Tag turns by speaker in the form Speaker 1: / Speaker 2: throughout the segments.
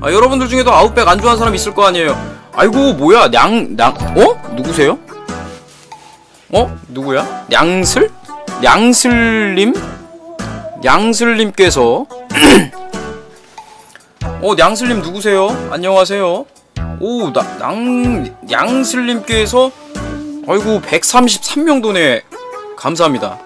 Speaker 1: 아, 여러분들 중에도 아웃백 안 좋아하는 사람 있을 거 아니에요. 아이고, 뭐야, 냥, 냥, 어? 누구세요? 어? 누구야? 냥슬? 냥슬님? 냥슬님께서 어, 냥슬님 누구세요? 안녕하세요. 오, 나, 양, 양슬님께서 아이고 133명도네 감사합니다.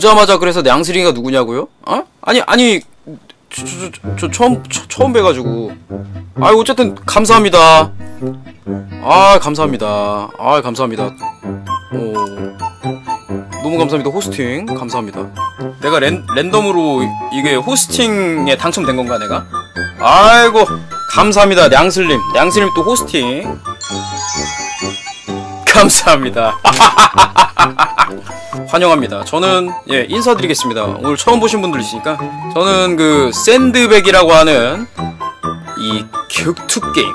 Speaker 1: 오자마자 그래서 냥슬이가 누구냐고요? 어? 아니 아니 저, 저, 저, 저 처음 저, 처음 뵈가지고 아 어쨌든 감사합니다. 아 감사합니다. 아 감사합니다. 오 너무 감사합니다. 호스팅 감사합니다. 내가 랜, 랜덤으로 이게 호스팅에 당첨된 건가 내가? 아이고 감사합니다. 냥슬님 냥슬님 또 호스팅 감사합니다. 환영합니다. 저는 예 인사드리겠습니다. 오늘 처음 보신 분들 있으니까 저는 그 샌드백이라고 하는 이 격투 게임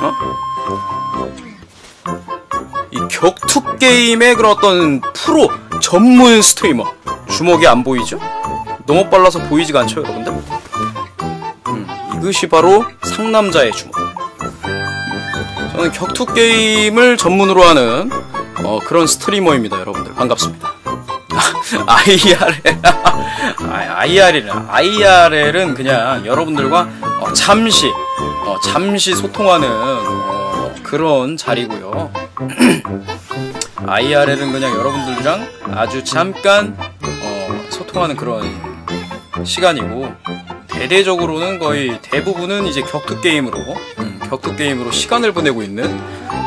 Speaker 1: 어? 이 격투 게임의 그런 어떤 프로 전문 스트리머 주먹이 안 보이죠? 너무 빨라서 보이지가 않죠, 여러분들? 음, 이것이 바로 상남자의 주먹. 저는 격투 게임을 전문으로 하는 어, 그런 스트리머입니다, 여러분들. 반갑습니다. IRL. IRL은 그냥 여러분들과 어, 잠시, 어, 잠시 소통하는 어, 그런 자리고요. IRL은 그냥 여러분들이랑 아주 잠깐 어, 소통하는 그런 시간이고 대대적으로는 거의 대부분은 이제 격투 게임으로 음, 격투 게임으로 시간을 보내고 있는 어,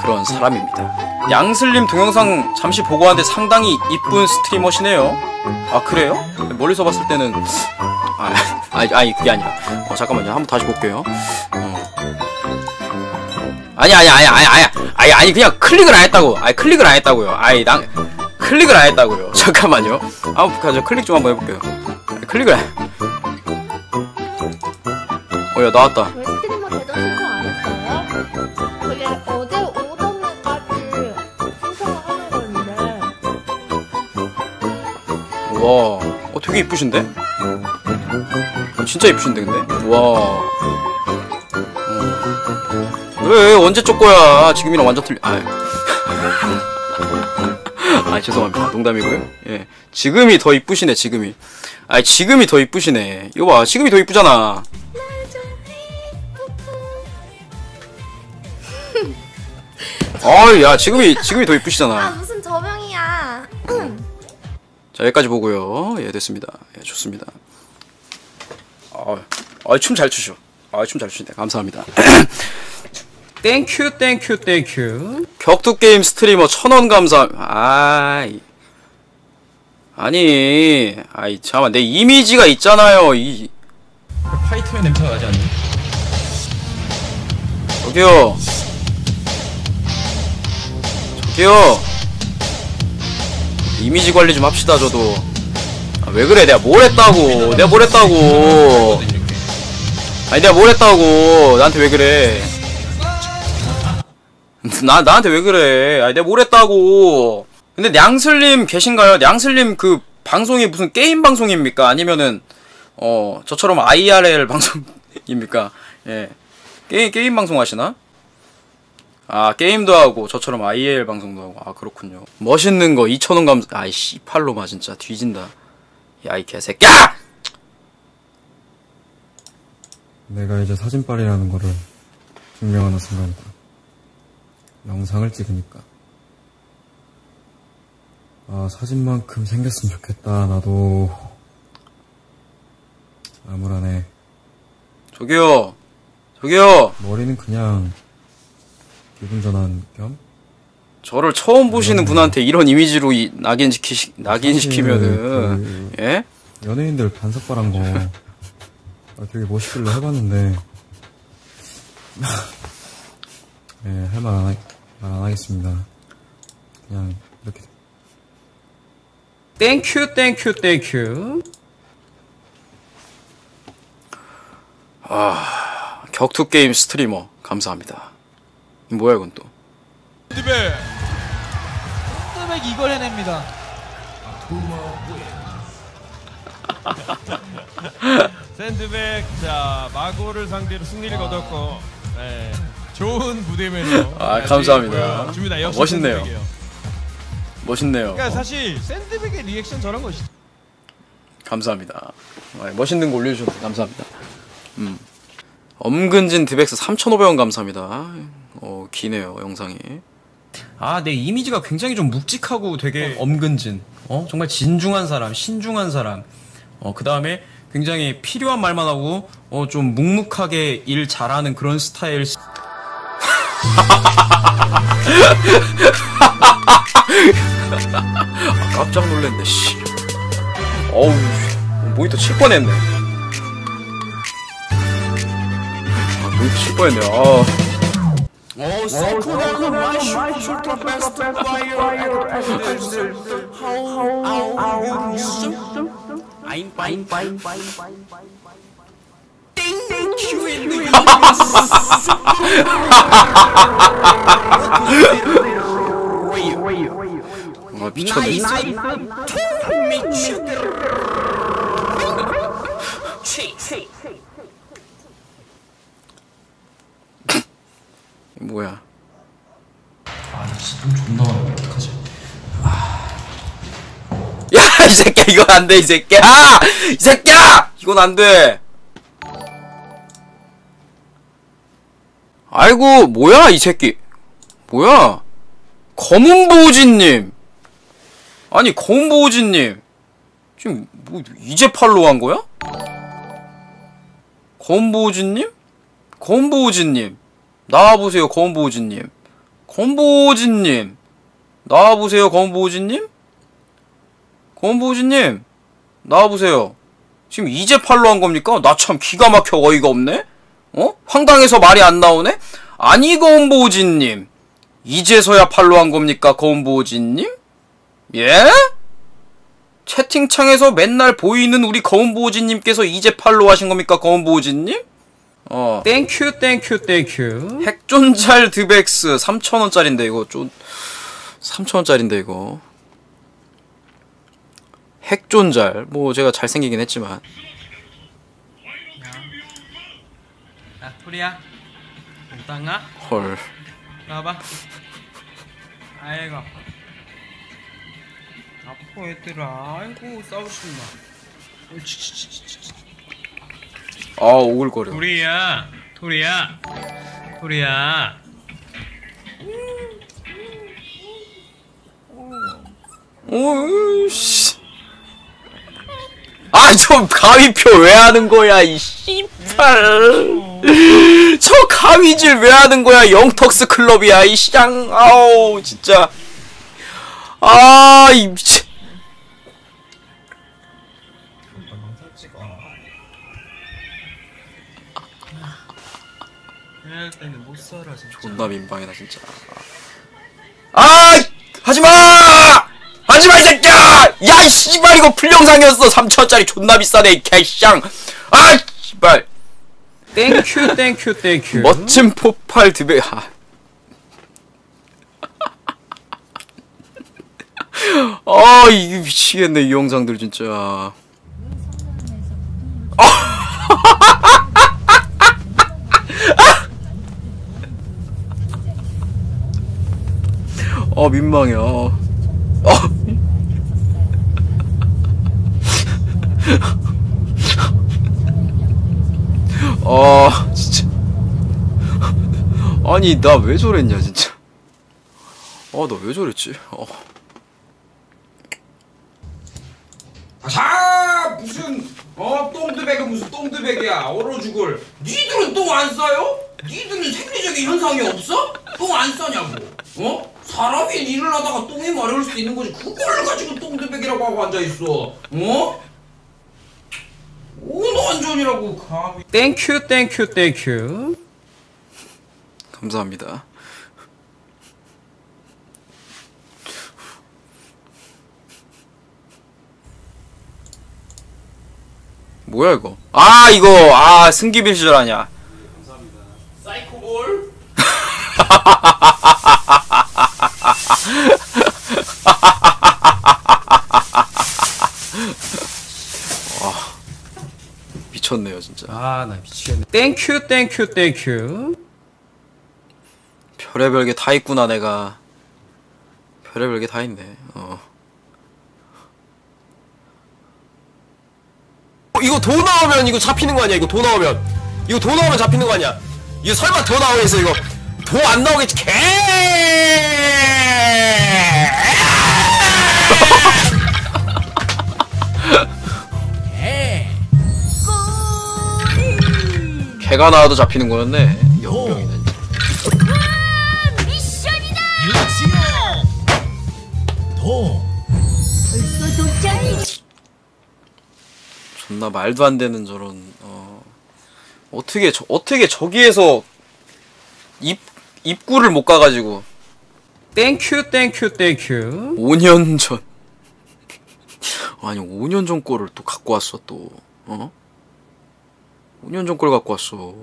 Speaker 1: 그런 사람입니다. 양슬님 동영상 잠시 보고 왔는데 상당히 이쁜 스트리머시네요. 아 그래요? 멀리서 봤을 때는 아, 아니, 아니 그게 아니라 어, 잠깐만요 한번 다시 볼게요. 어. 아니 아니 아니 아니 아니 아니 아니 그냥 클릭을 안 했다고. 아니 클릭을 안 했다고요. 아니 난 클릭을 안 했다고요. 잠깐만요. 한번 가죠. 클릭 좀 한번 해볼게요. 클릭을 안. 어야 나왔다. 와, 어 되게 이쁘신데? 어, 진짜 이쁘신데 근데? 와. 어. 왜 언제 쪽 거야? 지금이랑 완전 틀리. 아. 아 죄송합니다. 농담이고요. 예, 지금이 더 이쁘시네. 지금이. 아 지금이 더 이쁘시네. 이거 봐, 지금이 더 이쁘잖아. 어야 지금이 지금이
Speaker 2: 더아
Speaker 1: 이쁘시잖아.
Speaker 2: 무슨 저명이야
Speaker 1: 자 여기까지 보고요. 예 됐습니다. 예 좋습니다. 아춤 잘 추셔. 아춤 잘 추시네. 감사합니다. 땡큐 땡큐 땡큐. 격투 게임 스트리머 천원 감사. 아이 아니 아이 잠깐 내 이미지가 있잖아요. 이
Speaker 3: 파이터의 냄새가 나지 않니?
Speaker 1: 저기요. 저기요. 이미지 관리 좀 합시다 저도. 아, 왜 그래? 내가 뭘 했다고? 내가 뭘 했다고? 아니 내가 뭘 했다고? 나한테 왜 그래? 나 나한테 왜 그래? 아니 내가 뭘 했다고? 근데 냥슬님 계신가요? 냥슬님 그 방송이 무슨 게임 방송입니까? 아니면은 어 저처럼 IRL 방송입니까? 예 게임 게임 방송 하시나? 아 게임도 하고 저처럼 IRL 방송도 하고 아 그렇군요. 멋있는 거 2,000원 감사 아이 씨 팔로마 진짜 뒤진다. 야 이 개새끼야!
Speaker 4: 내가 이제 사진빨이라는 거를 증명하는 순간이다. 영상을 찍으니까. 아, 사진만큼 생겼으면 좋겠다. 나도. 암울하네.
Speaker 1: 저기요 저기요
Speaker 4: 머리는 그냥 기분 전환 겸?
Speaker 1: 저를 처음 보시는 분한테 이런 이미지로 이, 낙인 시키 낙인 시키면은
Speaker 4: 그
Speaker 1: 예?
Speaker 4: 연예인들 단속바란 거 아, 되게 멋있길래 해봤는데 예, 할말안 안 하겠습니다. 그냥 이렇게
Speaker 1: 땡큐 땡큐 땡큐 아 격투 게임 스트리머 감사합니다. 뭐야 이건 또?
Speaker 3: 샌드백
Speaker 5: 샌드백 이걸 해냅니다.
Speaker 3: 샌드백 자 마고를 상대로 승리를 거뒀고 네. 좋은 무대면서
Speaker 1: 아, 감사합니다.
Speaker 3: 줍니다. 역시
Speaker 1: 멋있네요.
Speaker 3: 샌드백이에요.
Speaker 1: 멋있네요.
Speaker 3: 그러니까 사실 샌드백의 리액션 저런 것이
Speaker 1: 감사합니다. 아, 멋있는 거 올려주셔서 감사합니다. 음. 엄근진 드백스 3,500원 감사합니다. 어, 기네요, 영상이.
Speaker 4: 아, 내 이미지가 굉장히 좀 묵직하고 되게 엄근진. 어, 정말 진중한 사람, 신중한 사람. 어, 그 다음에 굉장히 필요한 말만 하고, 어, 좀 묵묵하게 일 잘하는 그런 스타일.
Speaker 1: 아, 깜짝 놀랐네, 씨. 어우, 모니터 칠 뻔했네. 아, 모니터 칠 뻔했네, 아.
Speaker 4: 어, 세코나는 마이 슈퍼 베스트 파이어 하우 유스 아임 빠임 빠임 땡큐
Speaker 1: 아, 미쳤네. 뭐야.
Speaker 4: 존나 어떡하지?
Speaker 1: 야, 이 새끼야, 이건 안 돼, 이 새끼야! 이 새끼야! 이건 안 돼! 아이고, 뭐야, 이 새끼. 뭐야? 검은 보호진님. 아니, 검은 보호진님. 지금, 뭐, 이제 팔로우 한 거야? 검은 보호진님? 검은 보호진님. 나와보세요, 검은보호진님. 검은보호진님. 나와보세요, 검은보호진님? 검보우지님 나와보세요 지금 이제 팔로 한 겁니까? 나 참 기가 막혀 어이가 없네 어? 황당해서 말이 안 나오네? 아니 검보우지님 이제서야 팔로 한 겁니까 검보우지님? 예? 채팅창에서 맨날 보이는 우리 검보우지님께서 이제 팔로 하신 겁니까 검보우지님? 어.
Speaker 4: 땡큐 땡큐 땡큐
Speaker 1: 핵존잘 드백스 3,000원짜린데 이거 좀 3,000원짜린데 이거. 핵존잘. 뭐 제가 잘생기긴 했지만.
Speaker 4: 야 토리야. 몽땅아.
Speaker 1: 헐.
Speaker 4: 나와봐. 아이고 아파 얘들아. 아이고 싸우시마
Speaker 1: 아 오글거려.
Speaker 4: 토리야 토리야 토리야.
Speaker 1: 오씨. 아저 가위표 왜 하는 거야 이 씨발. 저 가위질 왜 하는 거야 영턱스 클럽이야 이 쌍. 아우 진짜. 아이 미친
Speaker 4: 이럴 때는 못 살아 진짜.
Speaker 1: 존나 민방이다 진짜. 아 하지마! 하지마 이 새끼야! 야 이 씨발 이거 풀영상이었어. 3천원짜리 존나 비싸네 이 개쌍 아 씨발.
Speaker 4: 땡큐 땡큐 땡큐
Speaker 1: 멋진 폭발 드베 아. 아 이게 미치겠네 이 영상들 진짜 어 민망해 어. 어. 아 진짜 아니 나 왜 저랬냐 진짜 어나왜 저랬지 어.
Speaker 6: 자 무슨 어 똥드백은 무슨 똥드백이야 얼어 죽을 니들은 똥 안 싸요? 니들은 생리적인 현상이 없어? 똥 안 싸냐고 어? 사람이 일을 하다가 똥이 마려울 수도 있는 거지. 그걸 가지고 똥드백이라고 하고 앉아있어. 어? 오너 완전이라고 감히.
Speaker 4: 땡큐 땡큐 땡큐
Speaker 1: 감사합니다. 뭐야 이거? 아 이거! 아 승기빌 시절 아냐 미쳤네요 진짜.
Speaker 4: 아 나 미치겠네 땡큐 땡큐 땡큐
Speaker 1: 별의별 게 다 있구나 내가. 별의별 게 다 있네. 어.
Speaker 7: 어, 이거 도 나오면 이거 잡히는 거 아니야? 이거 도 나오면 이거 도 나오면 잡히는 거 아니야? 이거 설마 도 나오겠어 이거 도안 나오겠지? 개.
Speaker 1: 개가 나와도 잡히는 거였네. 역병이네. 존나 말도 안 되는 저런 어 어떻게 저, 어떻게 저기에서 입 입구를 못 가가지고.
Speaker 4: 땡큐 땡큐 땡큐.
Speaker 1: 5년 전 아니 5년 전 거를 또 갖고 왔어 또. 어? 5년 전 걸 갖고 왔어.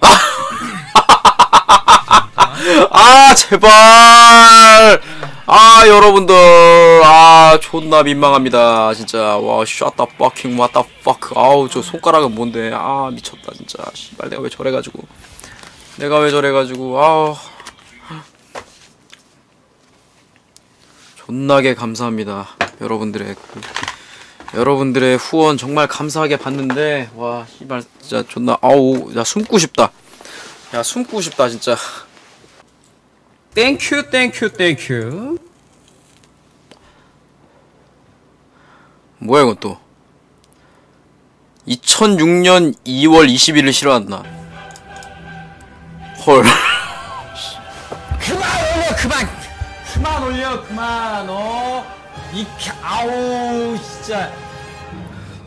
Speaker 1: 아! 제발! 아 여러분들! 아 존나 민망합니다 진짜. 와 the fucking 아우 저 손가락은 뭔데? 아 미쳤다 진짜. 씨발 내가 왜 저래가지고. 내가 왜 저래가지고. 아우 존나게 감사합니다 여러분들의 그, 여러분들의 후원 정말 감사하게 받는데 와 씨발 진짜 존나 아우 야 숨고 싶다. 야 숨고 싶다 진짜.
Speaker 4: 땡큐 땡큐 땡큐
Speaker 1: 뭐야 이건 또? 2006년 2월 20일을 실어왔나 헐
Speaker 4: 그만 올려 그만 어이 아우 진짜.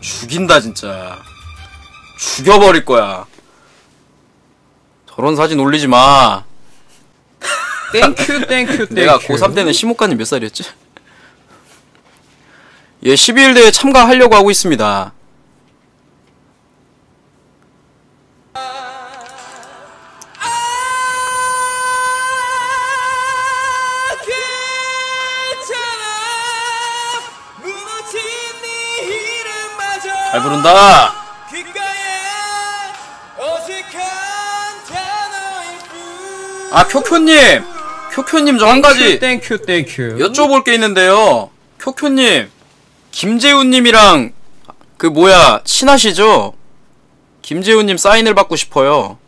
Speaker 1: 죽인다 진짜. 죽여버릴 거야. 저런 사진 올리지 마.
Speaker 4: 땡큐 땡큐 땡큐
Speaker 1: 내가 고3 때는 시모카님 몇 살이었지? 예 12일 대회 참가하려고 하고 있습니다 잘 부른다 아 쿄쿄님 쿄쿄님 저 한 가지
Speaker 4: 땡큐 땡큐
Speaker 1: 여쭤볼 게 있는데요. 쿄쿄님, 김재훈님이랑 그 뭐야 친하시죠? 김재훈님 사인을 받고 싶어요.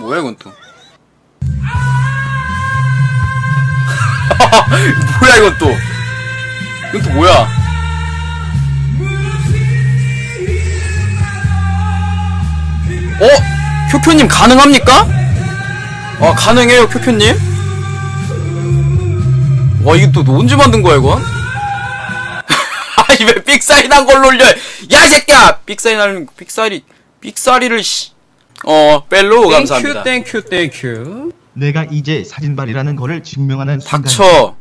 Speaker 1: 뭐야 이건 또? 뭐야 이건 또? 이건 또 뭐야? 어? 큐큐님 가능합니까? 아 가능해요 큐큐님? 와 이거 또 언제 만든 거야 이건? 아니 왜 빅사인한 걸로 올려 야이 새끼야! 빅사인하는 빅사리 빅사리를 씨. 어 벨로우 감사합니다
Speaker 4: 땡큐 땡큐 땡큐
Speaker 8: 내가 이제 사진발이라는 거를 증명하는 순간
Speaker 1: 닥쳐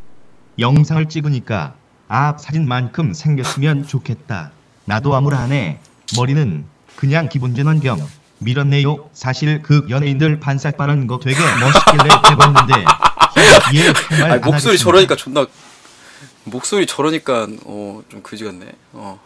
Speaker 8: 영상을 찍으니까 아 사진만큼 생겼으면 좋겠다. 나도 아무라하네. 머리는 그냥 기본전환 겸 밀었네요. 사실 그 연예인들 반삭반한 거 되게 멋있길래 해봤는데 허, 얘 정말
Speaker 1: 아니,
Speaker 8: 안
Speaker 1: 목소리. 저러니까 존나 목소리 저러니까 어 좀 그지 같네 어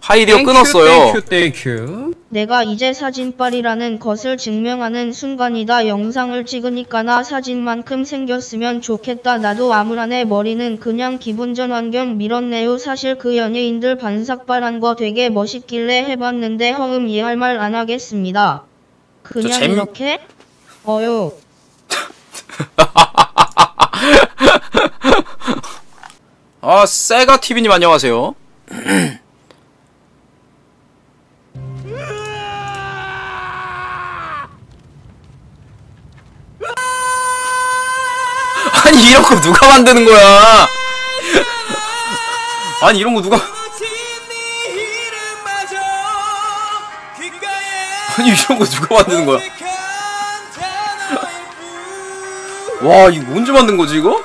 Speaker 1: 하이디어 끊었어요
Speaker 4: 땡큐 땡큐
Speaker 2: 내가 이제 사진빨이라는 것을 증명하는 순간이다. 영상을 찍으니까 나 사진만큼 생겼으면 좋겠다. 나도 아무라네 머리는 그냥 기분 전환 겸 밀었네요. 사실 그 연예인들 반삭발한 거 되게 멋있길래 해봤는데 허음 이해할 말 안 하겠습니다. 그냥
Speaker 1: 재미-
Speaker 2: 이렇게? 어요.
Speaker 1: 아 세가 TV님 안녕하세요 아니 이런 거 누가 만드는 거야? 아니 이런 거 누가? 아니 이런 거 누가 만드는 거야? 와 이거 언제 만든 거지 이거?